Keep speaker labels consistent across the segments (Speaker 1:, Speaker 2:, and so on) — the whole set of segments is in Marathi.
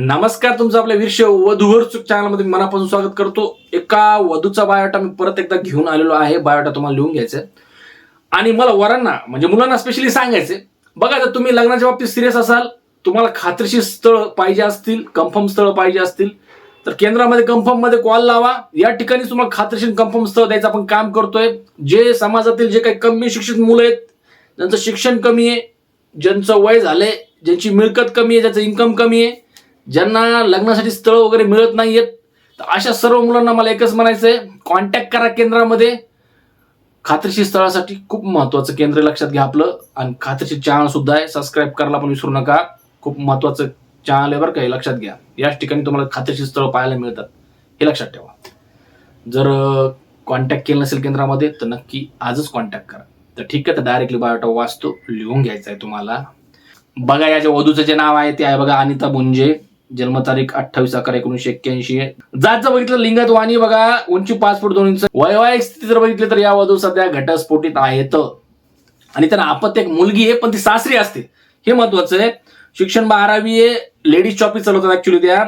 Speaker 1: नमस्कार तुमचं आपल्या विर्ष वधूवर चॅनलमध्ये मनापासून स्वागत करतो. एका वधूचा बायोटा मी परत एकदा घेऊन आलेलो आहे. बायोटा तुम्हाला लिहून घ्यायचा आहे. आणि मला वरांना म्हणजे मुलांना स्पेशली सांगायचे बघा जर तुम्ही लग्नाच्या बाबतीत सिरियस असाल तुम्हाला खात्रीशीर स्थळ पाहिजे असतील कन्फर्म स्थळ पाहिजे असतील तर केंद्रामध्ये कन्फर्ममध्ये कॉल लावा. या ठिकाणी तुम्हाला खात्रीशीर कन्फर्म स्थळ द्यायचं आपण काम करतोय. जे समाजातील जे काही कमी शिक्षित मुलं आहेत ज्यांचं शिक्षण कमी आहे ज्यांचं वय झालंय ज्यांची मिळकत कमी आहे ज्याचं इन्कम कमी आहे ज्यांना लग्नासाठी स्थळ वगैरे मिळत नाहीयेत तर अशा सर्व मुलांना मला एकच म्हणायचं आहे कॉन्टॅक्ट करा केंद्रामध्ये. खात्रीशीर स्थळासाठी खूप महत्वाचं केंद्र लक्षात घ्या आपलं. आणि खात्रीशीर चॅनल सुद्धा आहे सबस्क्राईब करायला पण विसरू नका. खूप महत्वाचं चॅनल आहे बरं का हे लक्षात घ्या. याच ठिकाणी तुम्हाला खात्रीशीर स्थळ पाहायला मिळतात. हे लक्षात ठेवा. जर कॉन्टॅक्ट केलं नसेल केंद्रामध्ये तर नक्की आजच कॉन्टॅक्ट करा. तर ठीक आहे तर डायरेक्टली बायोटा वाचतो लिहून घ्यायचा आहे तुम्हाला. बघा याच्या वधूचं जे नाव आहे ते आहे बघा अनिता बुंजे. जन्मतारीख अठ्ठावीस अकरा एकोणीशे एक्क्याऐंशी आहे. जात जर बघितलं लिंगात वाणी बघा. उंची पाच फूट दोन इंच. वैवाहिक स्थिती जर बघितली तर या वधू सध्या घटस्फोटीत आहेत. आणि त्यांना आपत्य एक मुलगी आहे पण ती सासरी असते. हे महत्वाचं आहे. शिक्षण बारावी आहे. लेडीज शॉपिंग चालवतात ऍक्च्युली त्या.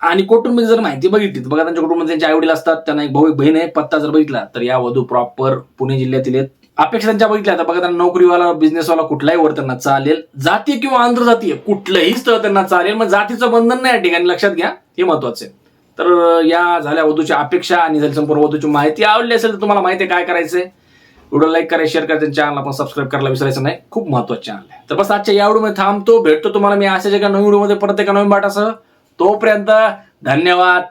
Speaker 1: आणि कुटुंबिक जर माहिती बघितली तर बघा त्यांच्या कुटुंबात त्यांचे आई वडील असतात त्यांना एक भाऊ एक बहीण आहे. पत्ता जर बघितला तर या वधू प्रॉपर पुणे जिल्ह्यातील आहेत. अपेक्षा त्यांच्या बघितल्या आता. बघा त्यांना नोकरीवाला बिझनेसवाला कुठलाही वर त्यांना चालेल. जाती किंवा आंध्रजातीय कुठलंही स्थळ त्यांना चालेल. मग जातीचं बंधन नाही या ठिकाणी. लक्षात घ्या. हे महत्वाचं आहे. तर या झाल्या वधूच्या अपेक्षा आणि झाली संपूर्ण वधूची माहिती. आवडली असेल तर तुम्हाला माहिती आहे काय करायचंय. व्हिडिओ लाईक करा शेअर करा त्यांच्या चॅनल आपण सबस्क्राईब करायला विसरायचं नाही. खूप महत्वाचं चॅनल आहे. तर बस आजच्या या व्हिडिओमध्ये थांबतो. भेटतो तुम्हाला मी अशाच एका नवीन व्हिडिओमध्ये परत एका नवीन बाटासह. तोपर्यंत धन्यवाद.